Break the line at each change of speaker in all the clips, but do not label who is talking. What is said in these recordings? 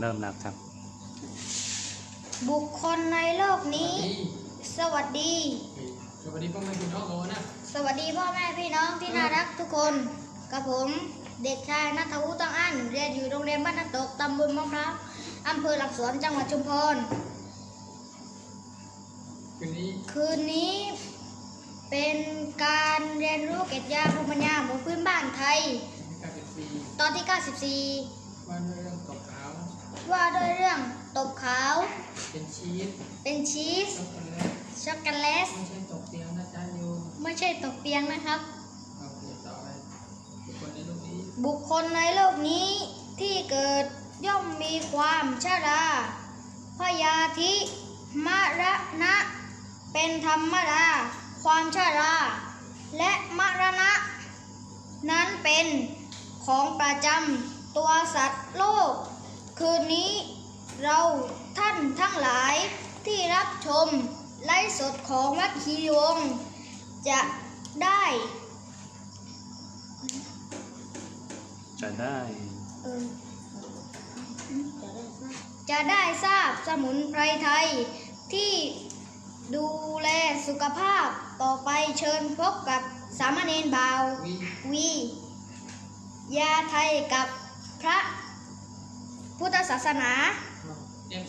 เริ่มแล้วครับ
บุคคลในโลกนี้ สวัสดี
สวัสดีพ่อแม่พี่น้องโอนะ
สวัสดีพ่อแม่พี่น้องที่น่ารักทุกคน กับผมเด็กชายนัทวุฒิตั้งอั้นเรียนอยู่โรงเรียนบ้านน้ำตกตำบลมะพร้าวอำเภอหลักสวนจังหวัดชุมพร
คืนนี้
คืนนี้เป็นการเรียนรู้เกตยาภูมิปัญญาบนพื้นบ้านไทย
กลายเป็นปี
ตอนที่
ว่าด้วยเรื่องตกขาว
94 ว่าด้วยเรื่องตบขาว
เป็นชีส
เป็นชีส
ช็อกโกแลต
ช็อกโกแลต
ไม่ใช่ตกเตียงนะจ๊ะโยม
ไม่ใช่ตกเตียงนะครับ
เอาเปลี่ยนต่อไปทุกคนในโลกนี้
บุคคลในโลกนี้ที่เกิดย่อมมีความชราพยาธิมรณะ เป็นธรรมดา ความชรา และมรณะ นั้นเป็นของประจำตัวสัตว์โลก คืนนี้เราท่านทั้งหลายที่รับชมไลฟ์สดของวัดคีรีวงจะได้
จะได้
จะได้ทราบสมุนไพรไทยที่ดูแลสุขภาพต่อไปเชิญพบกับสามเณรบ่าว
วี
ยาไทยกับพระ พุทธศาสนา
เอ็ม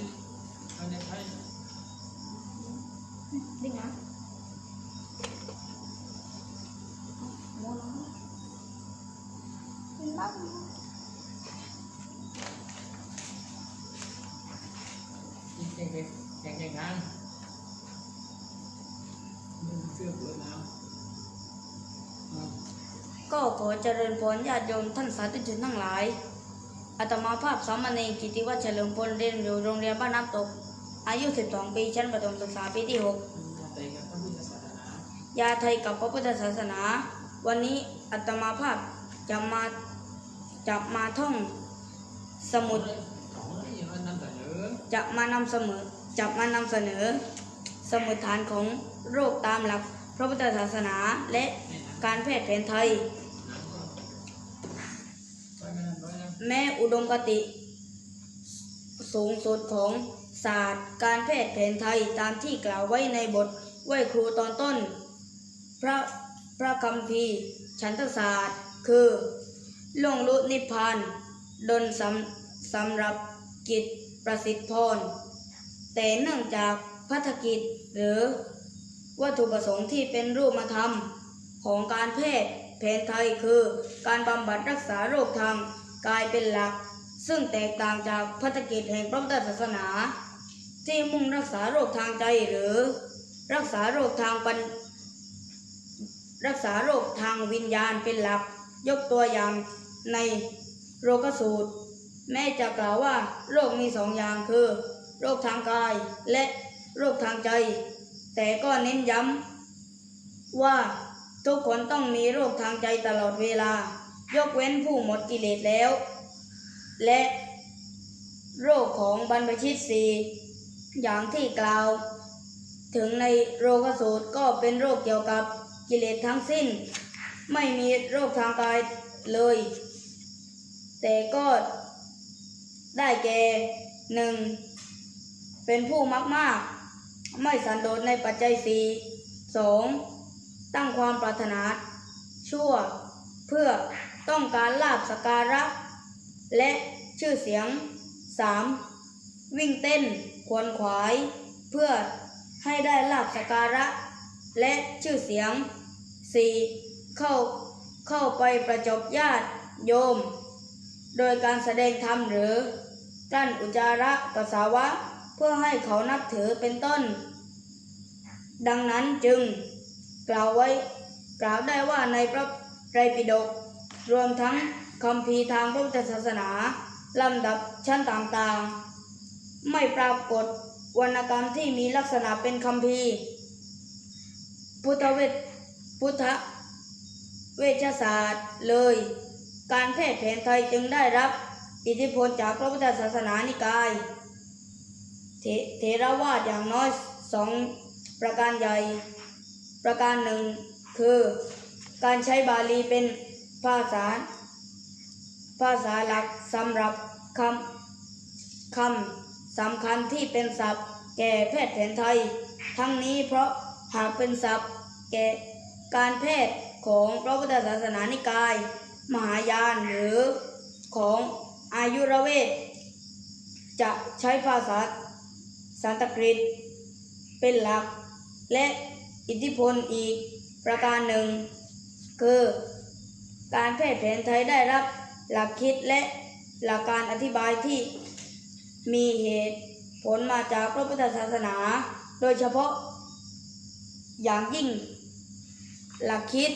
เอาในไทย
ดึงนะ
ยิงแข่งแข่งแข่งขันมึงเสื้อเปิดแล้วเอา
ก็ขอเจริญพรญาติโยมท่านสาธุชนทั้งหลาย อาตมาภาพสามเณรกิติวัชเฉลิมพลเรียนอยู่โรงเรียนบ้านน้ำตก อายุ 12 ปี ชั้นประถมศึกษาปีที่
อย่าเตะกับพระพุทธศาสนา
6ยาไทยกับพระพุทธศาสนา วันนี้อาตมาภาพจะมาจะมาท่องสมุด จะมานำเสมอจะมานำเสนอ สมุดฐานของโรคตามหลักพระพุทธศาสนาและการแพทย์แผนไทย
หนังก็ไปไม่นานร้อยนะ
แม้อุดมคติ สูงสุดของศาสตร์การแพทย์แผนไทยตามที่กล่าวไว้ในบทไหวครูตอนต้น พระพระคัมภีร์ฉันทศาสตร์ คือล่วงลุนิพพานดนสำสำหรับกิจประสิทธิพรแต่เนื่องจากพัฒกิจหรือวัตถุประสงค์ที่เป็นรูปธรรมของการแพทย์แผนไทยคือการบำบัดรักษาโรคทาง กายเป็นหลัก ซึ่งแตกต่างจากพัฒกิจแห่งพระพุทธศาสนา ที่มุ่งรักษาโรคทางใจหรือ รักษาโรคทางปัญรักษาโรคทางวิญญาณเป็นหลัก ยกตัวอย่างในโรคสูตร แม้จะกล่าวว่าโรคมีสองอย่างคือ โรคทางกายและโรคทางใจ แต่ก็เน้นย้ำว่าทุกคนต้องมีโรคทางใจตลอดเวลา ยกเว้นผู้หมดกิเลสแล้ว และโรคของบรรพชิตสีอย่างที่กล่าว ถึงในโรคสูตรก็เป็นโรคเกี่ยวกับกิเลสทั้งสิ้น ไม่มีโรคทางกายเลย แต่ก็ได้แก่หนึ่งเป็นผู้มักมากไม่สันโดษในปัจจัยสี่สองตั้งความปรารถนา ชั่วเพื่อ ต้องการลาบสการะ และชื่อเสียง 3. วิ่งเต้นควนขวาย เพื่อให้ได้ลาบสการะ และชื่อเสียง 4. เข้าเข้าไปประจบญาติโยม โดยการแสดงธรรมหรือกั้นอุจจาระปัสสาวะ เพื่อให้เขานับถือเป็นต้น ดังนั้นจึง กล่าวไว้กล่าวได้ว่าในพระไตรปิฎก รวมทั้งคำพีทางพระพุทธศาสนาลำดับชั้นต่างๆ ไม่ปรากฏวรรณกรรมที่มีลักษณะเป็นคำพีพุทธเวทพุทธเวชศาสตร์เลย การแพทย์แผนไทยจึงได้รับอิทธิพลจากพระพุทธศาสนานิกาย เทเทรวาสอย่างน้อยสองประการใหญ่ ประการหนึ่งคือ การใช้บาลีเป็น ภาษา ภาษาหลักสำหรับคำคำสำคัญที่เป็นศัพท์ แก่แพทย์แผนไทย ทั้งนี้เพราะหากเป็นศัพท์ แก่การแพทย์ของพระพุทธศาสนานิกาย มหายานหรือของอายุรเวทจะใช้ภาษาสันสกฤตเป็นหลัก และอิทธิพลอีกประการหนึ่ง คือ การแพทย์แผนไทยได้รับหลักคิดและหลักการอธิบายที่มีเหตุผลมาจากพระพุทธศาสนา โดยเฉพาะอย่างยิ่งหลักคิด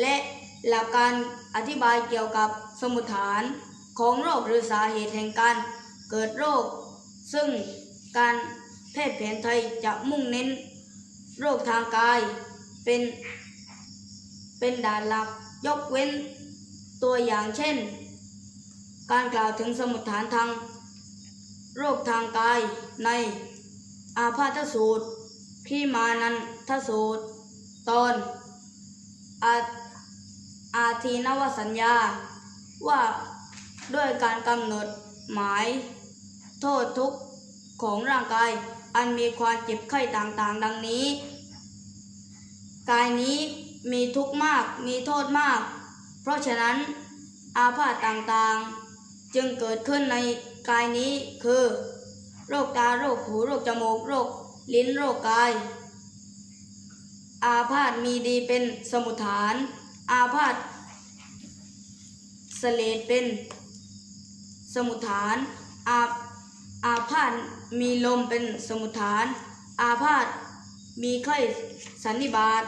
และหลักการอธิบายเกี่ยวกับสมุทฐานของโรคหรือสาเหตุแห่งการเกิดโรค ซึ่งการแพทย์แผนไทยจะมุ่งเน้น โรคทางกายเป็น เป็นด่านหลักยกเว้นตัวอย่างเช่น การกล่าวถึงสมุดฐานทาง โรคทางกายในอาพาธสูตรขีมานันทสูตร ตอนอาอาทีนวสัญญา ว่าด้วยการกำหนดหมาย โทษทุกข์ของร่างกาย อันมีความเจ็บไข้ต่างๆ ดังนี้ กายนี้ มีทุกข์มากมีโทษมาก เพราะฉะนั้นอาพาธต่างๆ จึงเกิดขึ้นในกายนี้คือ โรคตาโรคหูโรคจมูกโรคลิ้นโรคกาย อาพาธมีดีเป็นสมุทฐาน อาพาธสเลดเป็นสมุทฐาน อาอาพาธมีลมเป็นสมุทฐาน อาพาธมีไข้สันนิบาต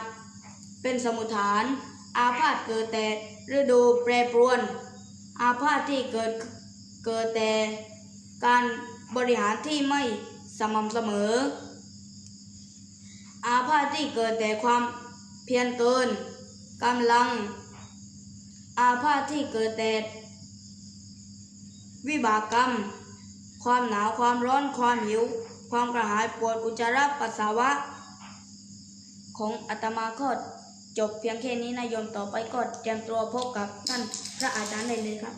เป็นสมุทฐาน อาพาธเกิดแต่ฤดูแปรปรวน อาพาธที่เกิดเกิดแต่การบริหารที่ไม่สม่ำเสมอ อาพาธที่เกิดแต่ความเพียรเกินกำลัง อาพาธที่เกิดแต่วิบากกรรม ความหนาวความร้อนความหิว ความกระหายปวดอุจจาระปัสสาวะ ของอาตมาก็ จบเพียงแค่นี้นะโยมต่อไปก็เตรียมตัวพบกับท่านพระอาจารย์ได้เลยครับ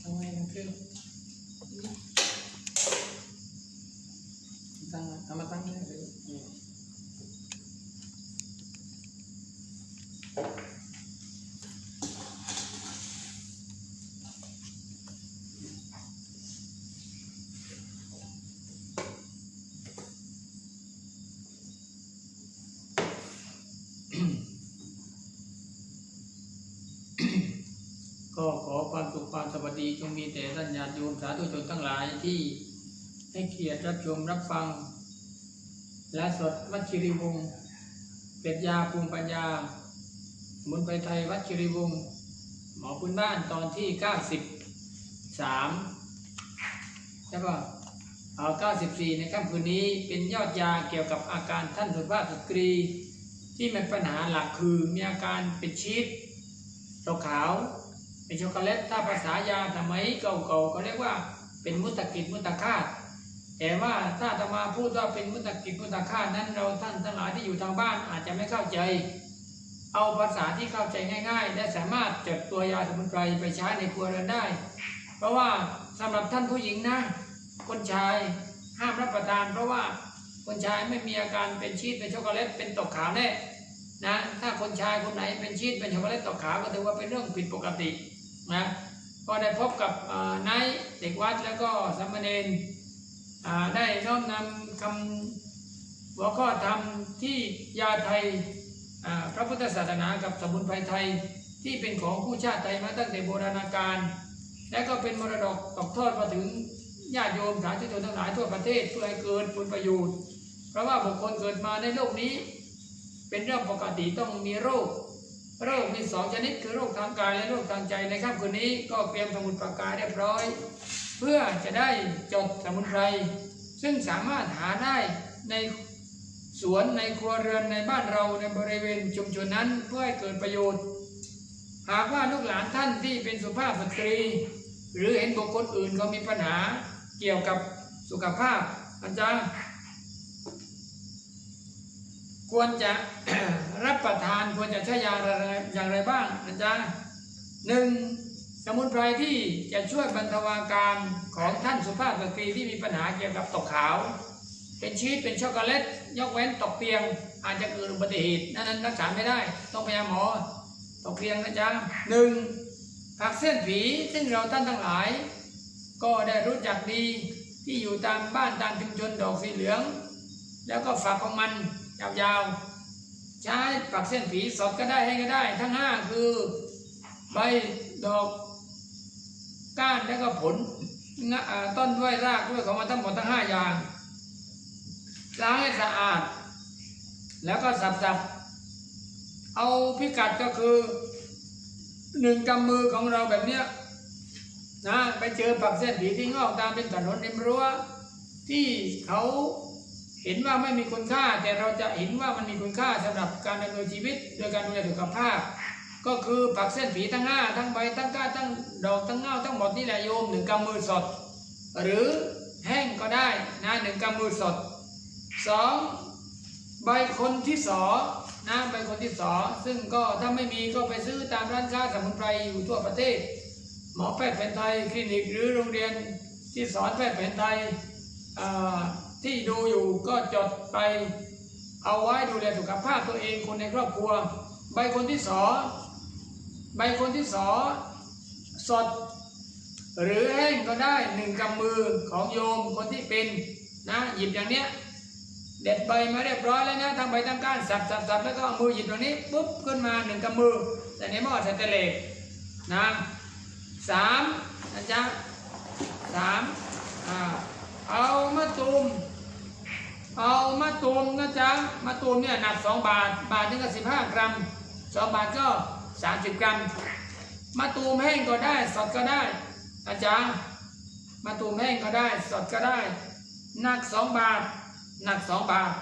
ทำไงกันคือตั้งเอามาตั้งนี่เลยอืม ก็ขอ ความสวัสดีจงมีแต่ท่านญาติโยมสาธุชนทั้งหลายที่ให้เกียรติรับชมรับฟัง และสดวัชิริวงศ์เป็ดยาภูมิปัญญาสมุนไพรไทยวัชิริวงศ์หมอพื้นบ้านตอนที่ 93 ใช่ป่ะเอา94 ในค่ำคืนนี้เป็นยอดยาเกี่ยวกับอาการท่านสุภาพสตรี ที่มันปัญหาหลักคือมีอาการเป็นชีสตกขาว เป็นช็อกโกแลตถ้าภาษายาสมัยเก่าๆเขาเรียกว่าเป็นมุตกิจมุตคาตแต่ว่าถ้าอาตมาพูดว่าเป็นมุตกิจมุตคาตนั้นเราท่านทั้งหลายที่อยู่ทางบ้านอาจจะไม่เข้าใจ เอาภาษาที่เข้าใจง่าย ๆ และสามารถจดตัวยาสมุนไพรไปใช้ในครัวเรือนได้ เพราะว่าสำหรับท่านผู้หญิงนะ คนชายห้ามรับประทาน เพราะว่าคนชายไม่มีอาการเป็นชีสเป็นช็อกโกแลตเป็นตกขาวแน่นะถ้าคนชายคนไหนเป็นชีสเป็นช็อกโกแลตตกขาวก็ถือว่าเป็นเรื่องผิดปกติ นะก็ได้พบกับนายเด็กวัดแล้วก็สามเณรได้น้อมนำคำหัวข้อธรรมที่ยาไทยพระพุทธศาสนากับสมุนไพรไทยที่เป็นของผู้ชาติไทยมาตั้งแต่โบราณกาลและก็เป็นมรดกตกทอดมาถึงญาติโยมสาธุชนทั้งหลายทั่วประเทศเพื่อให้เกิดผลประโยชน์ เพราะว่าบุคคลเกิดมาในโลกนี้ เป็นเรื่องปกติต้องมีโรค โรคมีสองชนิดคือโรคทางกายและโรคทางใจในค่ำคืนนี้ก็เตรียมสมุนปากกาเรียบร้อย เพื่อจะได้จดสมุนไพรซึ่งสามารถหาได้ในสวนในครัวเรือนในบ้านเราในบริเวณชุมชนนั้นเพื่อให้เกิดประโยชน์ หากว่าลูกหลานท่านที่เป็นสุภาพสตรี หรือเห็นบุคคลอื่นเขามีปัญหาเกี่ยวกับสุขภาพอาจารย์ ควรจะรับประทานควรจะใช้ยาอะไรอย่างไรบ้างนะจ๊ะหนึ่งสมุนไพรที่จะช่วยบรรเทาอาการของท่านสุภาพสตรีที่มีปัญหาเกี่ยวกับตกขาว เป็นชีสเป็นช็อกโกแลตยกเว้นตกเตียง อาจจะเกิดอุบัติเหตุนั้นนั้นรักษาไม่ได้ ต้องไปหาหมอตกเตียงนะจ๊ะหนึ่งผักเส้นผีซึ่งเราท่านทั้งหลาย ก็ได้รู้จักดีที่อยู่ตามบ้านตามชุมชนดอกสีเหลือง แล้วก็ฝักของมัน ยาวๆ ใช้ฝักเส้นผีสดก็ได้ให้ก็ได้ ทั้งห้าคือใบดอกก้านแล้วก็ผลต้นด้วยรากด้วยของมันทั้งหมดทั้งห้าอย่างล้างให้สะอาด แล้วก็สับๆ เอาพิกัดก็คือหนึ่งกำมือของเราแบบเนี้ยนะไปเจอฝักเส้นผีที่งอกตามเป็นถนนริมรั้วที่เขา เห็นว่าไม่มีคุณค่า แต่เราจะเห็นว่ามันมีคุณค่าสำหรับการดำเนินชีวิต โดยการดูแลสุขภาพ ก็คือผักเส้นผีทั้งห้าทั้งใบทั้งก้านทั้งดอกทั้งเงาทั้งหมดนี่แหละโยมหนึ่งกำมือสด หรือแห้งก็ได้นะหนึ่งกำมือสดสองใบคนที่สอนะใบคนที่สอซึ่งก็ถ้าไม่มีก็ไปซื้อตามร้านค้าสมุนไพรอยู่ทั่วประเทศ หมอแพทย์แผนไทยคลินิกหรือโรงเรียนที่สอนแพทย์แผนไทย ที่ดูอยู่ก็จดไปเอาไว้ดูแลสุขภาพตัวเองคนในครอบครัว ใบคนที่สอใบคนที่สอสด หรือแห้งก็ได้หนึ่งกำมือของโยมคนที่เป็นนะหยิบอย่างเนี้ยเด็ดใบมาเรียบร้อยแล้วนะทั้งใบทั้งก้านสับสับสับแล้วก็เอามือหยิบตรงนี้ปุ๊บขึ้นมาหนึ่งกำมือใส่ในหม้อใส่ตะเล็กนะสามนะจ๊ะสามอ่า เอามะตูมเอามะตูมนะจ๊ะมะตูมเนี่ยหนักสองบาท บาทหนึงก็สิบห้ากรัมสองบาทก็สามสิบกรัมมะตูมแห้งก็ได้สดก็ได้อาจารย์มะตูมแห้งก็ได้สดก็ได้หนักสองบาทหนักสองบาท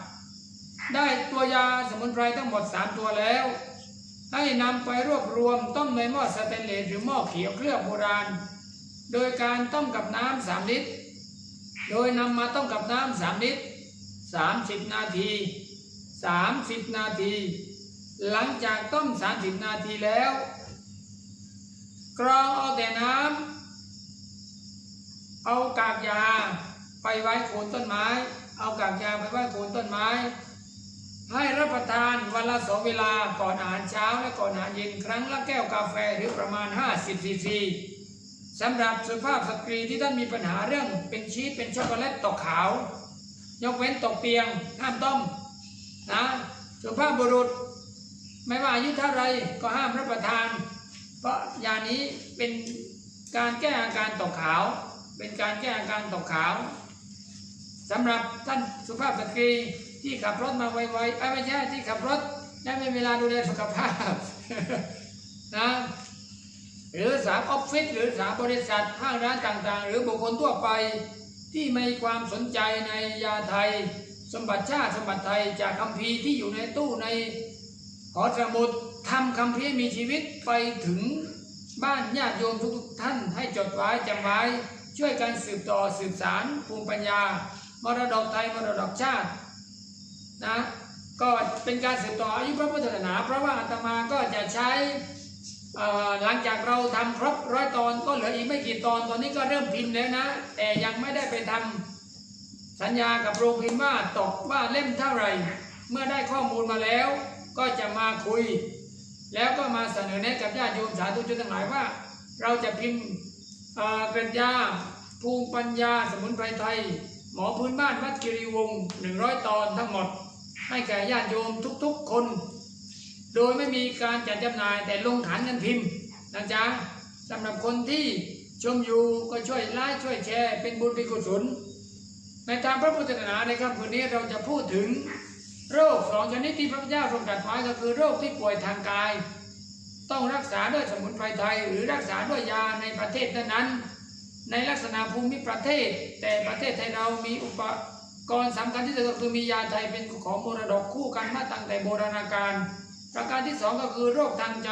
ได้ตัวยาสมุนไพรทั้งหมดสามตัวแล้ว ให้นำไปรวบรวมต้มในหม้อสแตนเลสหรือหม้อเขียวเคลือบโบราณ โดยการต้มกับน้ำสามลิตร โดยนำมาต้มกับน้ำสามลิตรสามสิบนาทีสามสิบนาที หลังจากต้มสามสิบนาทีแล้วกรองเอาแต่น้ำเอากากยาไปไว้โคนต้นไม้ เอากากยาไปไว้โคนต้นไม้ ให้รับประทานวันละสองเวลาก่อนอาหารเช้าและก่อนอาหารเย็นครั้งละแก้วกาแฟหรือประมาณ 50ซีซี สำหรับสุภาพสตรีที่ท่านมีปัญหาเรื่องเป็นชีสเป็นช็อกโกแลตตกขาว ยกเว้นตกเตียงห้ามต้มนะสุภาพบุรุษ ไม่ว่าอายุเท่าไรก็ห้ามรับประทาน เพราะยานี้เป็นการแก้อาการตกขาว เป็นการแก้อาการตกขาวสำหรับท่านสุภาพสตรีที่ขับรถมาไวๆเอ้ยไม่ใช่ที่ขับรถและไม่เวลาดูแลสุขภาพนะ หรือสามออฟฟิศหรือสามบริษัทห้างร้านต่างๆ หรือบุคคลทั่วไป ที่มีความสนใจในยาไทย สมบัติชาติสมบัติไทยจากคัมภีร์ที่อยู่ในตู้ในหอสมุดทำคำพีร์มีชีวิตไปถึงบ้านญาติโยมทุกๆท่านให้จดไว้จำไว้ ช่วยกันสืบต่อสืบสารภูมิปัญญา มรดกไทยมรดกชาตินะก็เป็นการสืบต่ออายุพระพุทธศาสนา เพราะว่าอาตมาก็จะใช้ หลังจากเราทำครบร้อยตอนก็เหลืออีกไม่กี่ตอนตอนนี้ก็เริ่มพิมพ์แล้วนะ แต่ยังไม่ได้ไปทำสัญญากับโรงพิมพ์ว่าตกว่าเล่มเท่าไหร่ เมื่อได้ข้อมูลมาแล้ว ก็จะมาคุย แล้วก็มาเสนอแนะกับญาติโยมสาธุชนทั้งหลายว่า เราจะพิมพ์เปรัญญาภูมิปัญญาสมุนไพรไทย หมอพื้นบ้านวัดกิริวงศ์100 ตอนทั้งหมด ให้แก่ญาติโยมทุกๆคน โดยไม่มีการจัดจำหน่ายแต่ลงขันเงินพิมพ์นะจ๊ะสำหรับคนที่ชมอยู่ก็ช่วยไลค์ช่วยแชร์ เป็นบุญเป็นกุศล ในทางพระพุทธศาสนาในค่ำคืนนี้เราจะพูดถึงโรคสองชนิดที่พระพุทธเจ้าทรงตรัสไว้ก็คือโรคที่ป่วยทางกาย ต้องรักษาด้วยสมุนไพรไทย หรือรักษาด้วยยาในประเทศนั้นๆในลักษณะภูมิประเทศ แต่ประเทศไทยเรามีอุปกรณ์สำคัญที่สุดก็คือมียาไทยเป็นของมรดกคู่กันมาตั้งแต่โบราณกาล ประการที่สองก็คือโรคทางใจ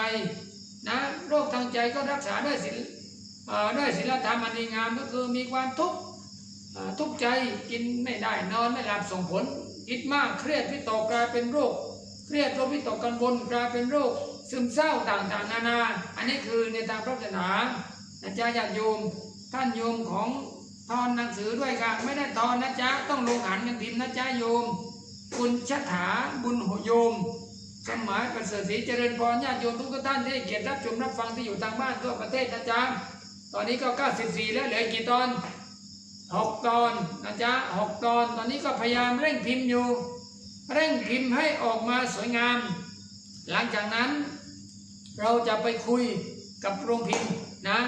นะโรคทางใจก็รักษาด้วยศีลด้วยศีลธรรมอันดีงามก็คือมีความทุกข์ทุกข์ใจกินไม่ได้นอนไม่หลับส่งผลคิดมากเครียดวิตกกลายเป็นโรค เครียดโรควิตกกังวลกลายเป็นโรค ซึมเศร้าต่างๆ นานา อันนี้คือในทางพระศาสนานะจ๊ะญาติโยมท่านโยมของทอนหนังสือด้วยค่ะไม่ได้ทอนนะจ๊ะต้องลงหันกันพิมพ์นะจ๊ะโยม คุณชัถาบุญโหโสมัยประเสริฐศรีเจริญพรญาติโยมทุกท่านที่เกียรติรับชมรับฟังที่อยู่ทางบ้านทั่วประเทศนะจ๊ะตอนนี้ก็ 94 แล้วเหลือกี่ตอน 6 ตอนนะจ๊ะ6ตอน ตอนนี้ก็พยายามเร่งพิมพ์อยู่ เร่งพิมพ์ให้ออกมาสวยงาม หลังจากนั้น เราจะไปคุยกับโรงพิมพ์นะ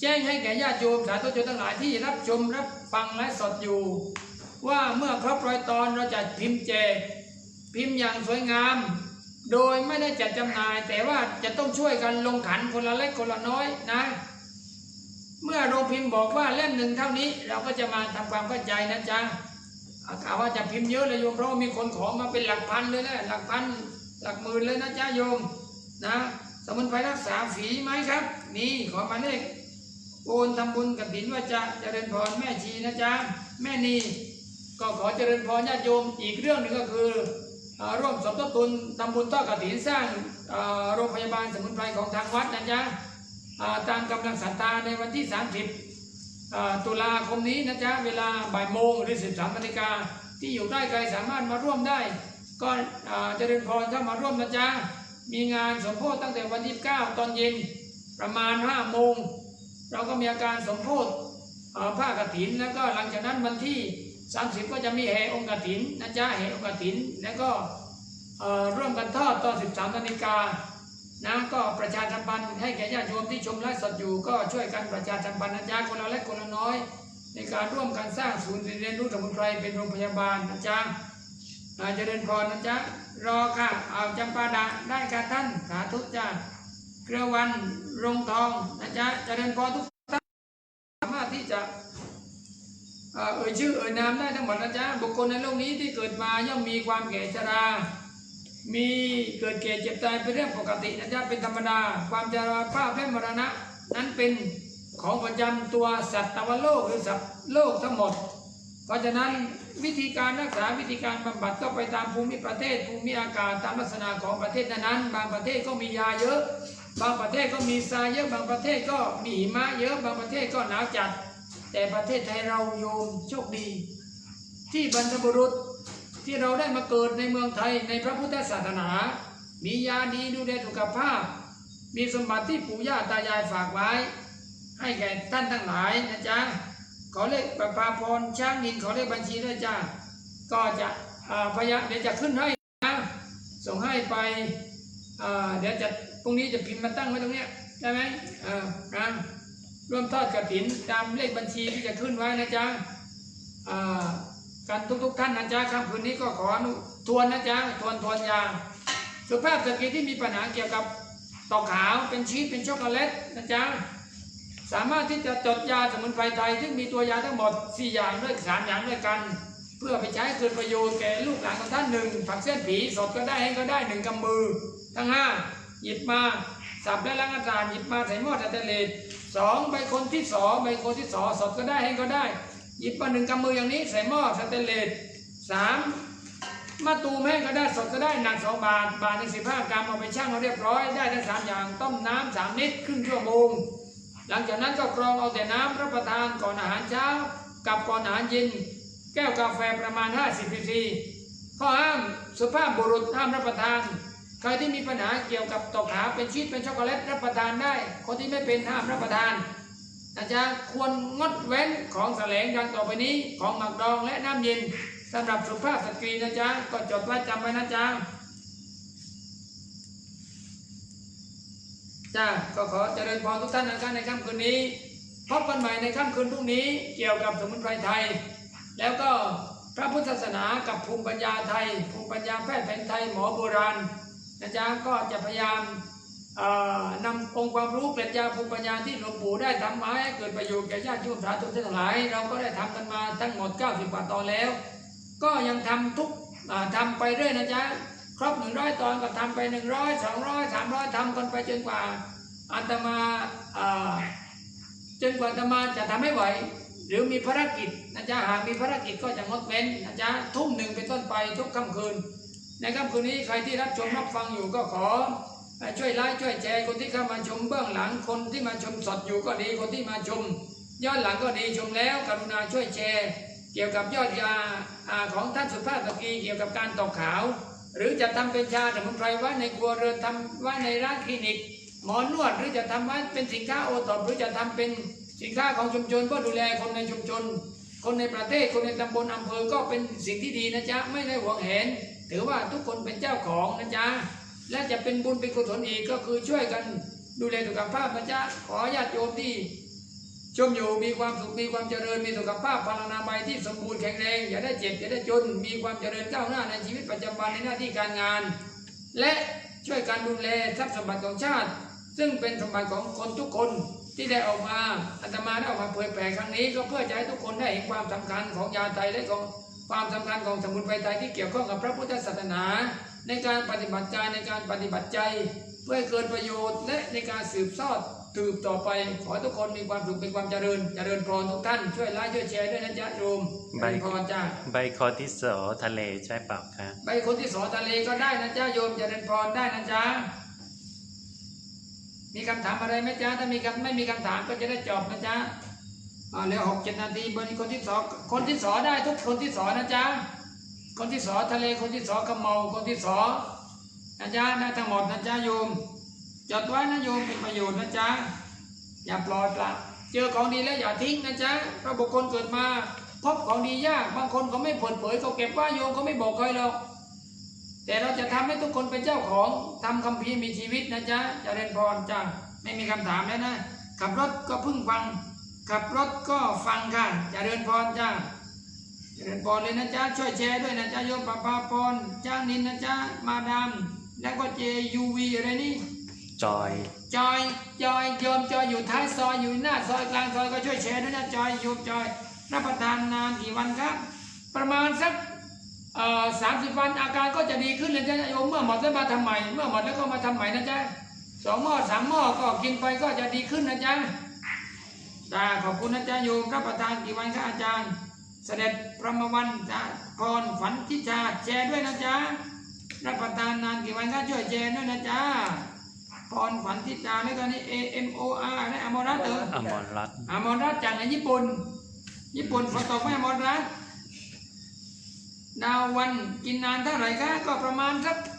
แจ้งให้แก่ญาติโยมสาธุชนทั้งหลายที่รับชมรับฟังไลฟ์สดอยู่ ว่าเมื่อครบร้อยตอนเราจะพิมพ์แจกพิมพ์อย่างสวยงาม โดยไม่ได้จัดจำหน่าย แต่ว่าจะต้องช่วยกันลงขันคนละเล็กคนละน้อยนะ เมื่อโรงพิมพ์บอกว่าเล่มหนึ่งเท่านี้เราก็จะมาทำความเข้าใจนะจ๊ะอาข่าวว่าจะพิมพ์เยอะเลยโยมเพราะมีคนขอมาเป็นหลักพันเลยนะหลักพันหลักหมื่นเลยนะจ๊ะโยมนะสมุนไพรรักษาฝีไหมครับ นี่ขอมาเลขโอนทำบุญกับถินว่าจะเจริญพรแม่ชีนะจ๊ะแม่นีก็ขอเจริญพรญาติโยมอีกเรื่องหนึ่งก็คือ ร่วมสมทบทุนทำบุญทอดกฐินสร้างโรงพยาบาลสมุนไพรของทางวัดนะจ๊ะตามกำลังศรัทธาในวันที่ 30 ตุลาคมนี้นะจ๊ะเวลาบ่ายโมงหรือ 13นาฬิกาที่อยู่ใกล้ไกลสามารถมาร่วมได้ ก็อ่าเจริญพรถ้ามาร่วมนะจ๊ะมีงานสมโพธิตั้งแต่วันที่ 9 ตอนเย็นประมาณ 5 โมง เราก็มีอาการสมโพธิเอ่อผ้ากฐินแล้วก็หลังจากนั้นวันที่ 30ก็จะมีแห่องค์กฐินนะจ๊ะแห่องค์กฐิน แล้วก็ร่วมกันทอดตอน13นาฬิกานะก็ประชาสัมพันธ์ให้แก่ญาติโยมที่ชมไลฟ์สดอยู่ก็ช่วยกันประชาสัมพันธ์นะจ๊ะคนละเล็กคนละน้อย ในการร่วมกันสร้างศูนย์เรียนรู้สมุนไพรเป็นโรงพยาบาลนะจ๊ะอ่าเจริญพรนะจ๊ะรอค่ะเอาจำปาดะได้ค่ะท่านสาธุจ้าเครือวันรงทองนะจ๊ะเจริญพรทุกสามารถที่จะ เอ่ยชื่อเอ่ยนามได้ทั้งหมดนะจ๊ะบุคคลในโลกนี้ที่เกิดมาย่อมมีความแก่ชรา มีเกิดแก่เจ็บตายเป็นเรื่องปกตินะจ๊ะเป็นธรรมดา ความชราภาพและมรณะ นั้นเป็นของประจำตัวสัตว์ตวโลกหรือสัตว์โลกทั้งหมด เพราะฉะนั้นวิธีการรักษาวิธีการบำบัดก็ไปตามภูมิประเทศภูมิอากาศตามลักษณะของประเทศนั้นๆบางประเทศก็มียาเยอะ บางประเทศก็มีทรายเยอะบางประเทศก็มีหิมะเยอะบางประเทศก็หนาวจัด แต่ประเทศไทยเราโยมโชคดี ที่บรรพบุรุษที่เราได้มาเกิดในเมืองไทยในพระพุทธศาสนา มียาดีดูแลสุขภาพ มีสมบัติที่ปู่ย่าตายายฝากไว้ ให้แก่ท่านทั้งหลายนะจ๊ะขอเลขประภาพรช้างนินขอเลขบัญชีด้วยจ้าก็จะพยายามเดี๋ยวจะขึ้นให้นะส่งให้ไปเดี๋ยวจะพรุ่งนี้จะพิมพ์มาตั้งไว้ตรงเนี้ยได้ไหมเออนะ ร่วมทอดกระถินตามเลขบัญชีที่จะขึ้นไว้นะจ๊ะอ่ากันทุกๆท่านนะจ๊ะค่ำคืนนี้ก็ขออนุทวนนะจ๊ะทวนทวนยาสุภาพสตรีที่มีปัญหาเกี่ยวกับตอกขาวเป็นชีสเป็นช็อกโกแลตนะจ๊ะสามารถที่จะจดยาสมุนไพรไทย ซึ่งมีตัวยาทั้งหมด 4 อย่างด้วยสามอย่างด้วยกัน เพื่อไปใช้เกิดประโยชน์แก่ลูกหลานของท่านหนึ่งผักเส้นผีสดก็ได้ให้ก็ได้หนึ่งกำมือ ทั้งห้าหยิบมาสับและล้างอากาศหยิบมาใส่หม้อแตนเลส สองใบคนที่สองใบคนที่สองสดก็ได้ให้ก็ได้ หยิบมาหนึ่งกำมืออย่างนี้ใส่หม้อสแตนเลสสามมาตูมแห้งก็ได้สดก็ได้หนักสองบาท บาทหนึ่งสิบห้ากรัมเอาไปชั่งเอาเรียบร้อยได้ทั้งสามอย่างต้มน้ำสามลิตรครึ่งชั่วโมงหลังจากนั้นก็กรองเอาแต่น้ำรับประทานก่อนอาหารเช้า กับก่อนอาหารเย็น แก้วกาแฟประมาณ 50ซีซีข้อห้ามสุภาพบุรุษห้ามรับประทาน ใครที่มีปัญหาเกี่ยวกับตกขาเป็นชีสเป็นช็อกโกแลตรับประทานได้ คนที่ไม่เป็นห้ามรับประทานอาจารย์ควรงดเว้นของแสลงดังต่อไปนี้ของหมักดองและน้ำเย็นสำหรับสุภาพสตรีนะจ๊ะก็จดไว้จำไว้นะจ๊ะจ้าก็ขอเจริญพรทุกท่านนะครับในค่ำคืนนี้พบกันใหม่ในค่ำคืนพรุ่งนี้เกี่ยวกับสมุนไพรไทย แล้วก็พระพุทธศาสนากับภูมิปัญญาไทย ภูมิปัญญาแพทย์แผนไทยหมอโบราณ นะจ๊ะก็จะพยายามนำองค์ความรู้ปรัชญาภูมิปัญญาที่หลวงปู่ได้ทำมาให้เกิดประโยชน์แก่ญาติโยมสาธุทั้งหลาย เราก็ได้ทำกันมาทั้งหมด 90กว่าตอนแล้ว ก็ยังทำทุกอ่าทำไปเรื่อยนะจ๊ะครบหนึ่งร้อยตอนก็ทำไปหนึ่งร้อยสองร้อยสามร้อยทำกันไปจนกว่าอาตมาจนกว่าอาตมาจะทำไม่ไหว หรือมีภารกิจนะจ๊ะหากมีภารกิจก็จะงดเว้นนะจ๊ะทุ่มหนึ่งเป็นต้นไปทุกค่ำคืน ในค่ำคืนนี้ใครที่รับชมรับฟังอยู่ก็ขอช่วยไลค์ช่วยแชร์คนที่เข้ามาชมเบื้องหลังคนที่มาชมสดอยู่ก็ดีคนที่มาชมย้อนหลังก็ดีชมแล้วกรุณาช่วยแชร์ เกี่ยวกับยอดยาอของท่านสุภาพตะกี้เกี่ยวกับการตอกขาว หรือจะทำเป็นชาสมุนไพรไว้ในครัวเรือนทำไว้ในร้านคลินิก หมอนวดหรือจะทำไว้เป็นสินค้าโอทอปหรือจะทำเป็นสินค้าของชุมชนเพื่อดูแลคนในชุมชน คนในประเทศคนในตำบลอำเภอก็เป็นสิ่งที่ดีนะจ๊ะไม่ได้หวงเห็น ถือว่าทุกคนเป็นเจ้าของนะจ๊ะและจะเป็นบุญเป็นกุศลอีกก็คือช่วยกันดูแลสุขภาพนะจ๊ะขอญาติโยมที่ชมอยู่มีความสุขมีความเจริญมีสุขภาพพลานามัยที่สมบูรณ์แข็งแรงอย่าได้เจ็บอย่าได้จนมีความเจริญก้าวหน้าในชีวิตประจำวันในหน้าที่การงาน และช่วยการดูแลทรัพย์สมบัติของชาติ ซึ่งเป็นสมบัติของคนทุกคนที่ได้ออกมาอาตมาได้ออกมาเผยแผ่ครั้งนี้ ก็เพื่อจะให้ทุกคนได้เห็นความสำคัญของยาไทยและของ ความสำคัญของสมุนไพรไทยที่เกี่ยวข้องกับพระพุทธศาสนา ในการปฏิบัติการในการปฏิบัติใจ เพื่อให้เกิดประโยชน์และในการสืบทอดสืบต่อไปขอให้ทุกคนมีความสุขเป็นความเจริญ เจริญพรทุกท่านช่วยไลค์ช่วยแชร์ด้วยนะจ๊ะโยมเจริญพรจ้า
ใบคอที่สอทะเลใช่เปล่าคะ
ไปคนที่สอนทะเลก็ได้นะจ๊ะโยมเจริญพรได้นะจ๊ะมีคำถามอะไรไหมจ๊ะถ้ามีคำไม่มีคำถามก็จะได้จบนะจ๊ะ อ่าเหลือหกเจ็ดนาทีบนคนที่สอนคนที่สอนได้ทุกคนที่สอนนะจ๊ะคนที่สอนทะเลคนที่สอนกระเมาคนที่สอนะจ๊ะได้ทั้งหมดนะจ๊ะโยมจดไว้นะโยมเป็นประโยชน์นะจ๊ะอย่าปล่อยปละเจอของดีแล้วอย่าทิ้งนะจ๊ะเพราะบุคคลเกิดมาพบของดียากบางคนเขาไม่เปิดเผยเขาเก็บไว่าโยมเขาไม่บอกใครหรอกแต่เราจะทำให้ทุกคนเป็นเจ้าของทำคัมภีร์มีชีวิตนะจ๊ะจะเรียนพรจ้ะไม่มีคำถามแล้วนะขับรถก็พึ่งฟัง ขับรถก็ฟังค่ะเจะเรียนพรจ้าเจริญพรเลยนะจ๊ะช่วยแชร์ด้วยนะจ๊ะโยมปะปาพรจ้างนินนะจ๊ะมาดามแล้วก็เจยูวีอะไรนี่
จอย
จอยจอยโยมจอยอยู่ท้ายซอยอยู่หน้าซอยกลางซอยก็ช่วยแชร์ด้วยนะจอยโยมจอยรับประทานนานกี่วันครับ ประมาณสักเอ่อสามสิบวันอาการก็จะดีขึ้นเลยจ้ะโยมเมื่อหมดแล้วมาทำใหม่เมื่อหมดแล้วก็มาทำใหม่นะจ๊ะสองหม้อสามหม้อก็กินไปก็จะดีขึ้นนะจ๊ะ จ้าขอบคุณนะจ๊ะโยมรับประทานกี่วันครับอาจารย์ เสด็จประมวันจ้าพรฝันทิชาแชร์ด้วยนะจ๊ะรับประทานนานกี่วันครับช่วยแชร์ด้วยนะจ๊ะพรขวัญทิจาแล้วก็นี่ A M O R นะอมรรัตน์เหรอ
อมรรัตน์
อมรรัตน์จากไหนญี่ปุ่น ญี่ปุ่นฝนตกไหมอมรรัตน์ดาววันกินนานเท่าไหร่คะก็ประมาณสักเอ่อ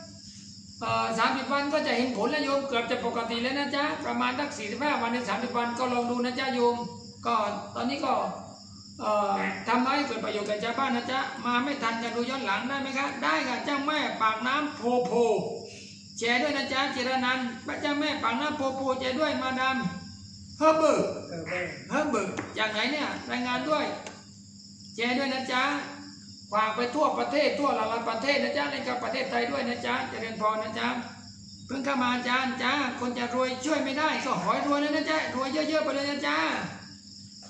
สามสิบวันก็จะเห็นผลแล้วโยมเกือบจะปกติแล้วนะจ๊ะประมาณสักสี่สิบห้าวันถึงสามสิบวันก็ลองดูนะจ๊ะโยม ก็ตอนนี้ก็เอ่อทำให้เกิดประโยชน์กับชาวบ้านนะจ๊ะมาไม่ทันจะดูย้อนหลังได้ไหมคะได้ค่ะเจ้าแม่ปากน้ำโพโพแชร์ด้วยนะจ๊ะจิรนันท์พระเจ้าแม่ปางน้ำโพโพแชร์ด้วยมาดามเฮอร์เบอร์เฮอร์เบอร์จากไหนเนี่ยรายงานด้วยแชร์ด้วยนะจ๊ะ ฝากไปทั่วประเทศทั่วหลายประเทศนะจ๊ะในกับประเทศไทยด้วยนะจ๊ะเจริญพรนะจ๊ะเพิ่งเข้ามาอาจารย์จ้าคนจะรวยช่วยไม่ได้ก็ขอให้รวยเลยนะจ๊ะรวยเยอะๆไปเลยนะจ๊ะ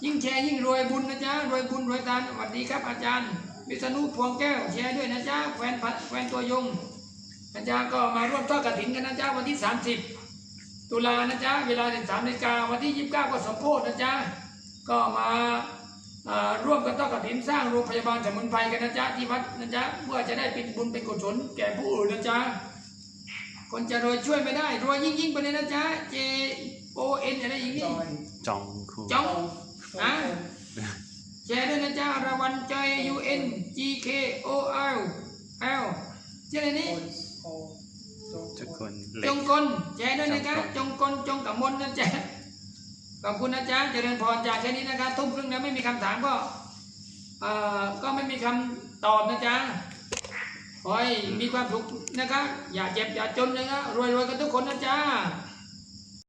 ยิ่งแชร์ยิ่งรวยบุญนะจ๊ะรวยบุญรวยทานสวัสดีครับอาจารย์วิษณุพวงแก้วแชร์ด้วยนะจ๊ะแฟนพัดแฟนตัวยงอาจารย์ก็มาร่วมทอดกฐินกันนะจ๊ะวันที่ 30 ตุลานะจ๊ะเวลา13นาฬิกาวันที่ 29 ก็สมโพธนะจ๊ะก็มา ร่วมกันทอดกฐินสร้างโรงพยาบาลสมุนไพรกันนะจ๊ะที่วัดนะจ๊ะเพื่อจะได้เป็นบุญเป็นกุศลแก่ผู้อื่นนะจ๊ะคนจะรวยช่วยไม่ได้รวยยิ่งยิ่งๆไปเลยนะจ๊ะ J O N อะไรอย่างนี้
จองคู
จ้องนะแชร์ด้วยนะจ๊ะราวันใจ U N G K O L L ชื่ออะไรนี่
ทุกคนเล็
จ
ก
งกลแชร์ด้วยนะครับจงกลจงกำมลนะจ๊ะ ขอบคุณนะจ๊ะเจริญพรจากแค่นี้นะครับทุ่มครึ่งแล้วไม่มีคำถามก็เอ่อก็ไม่มีคำตอบนะจ๊ะขอให้มีความสุขนะครับอย่าเจ็บอย่าจนนะครับรวยๆกันทุกคนนะจ๊ะ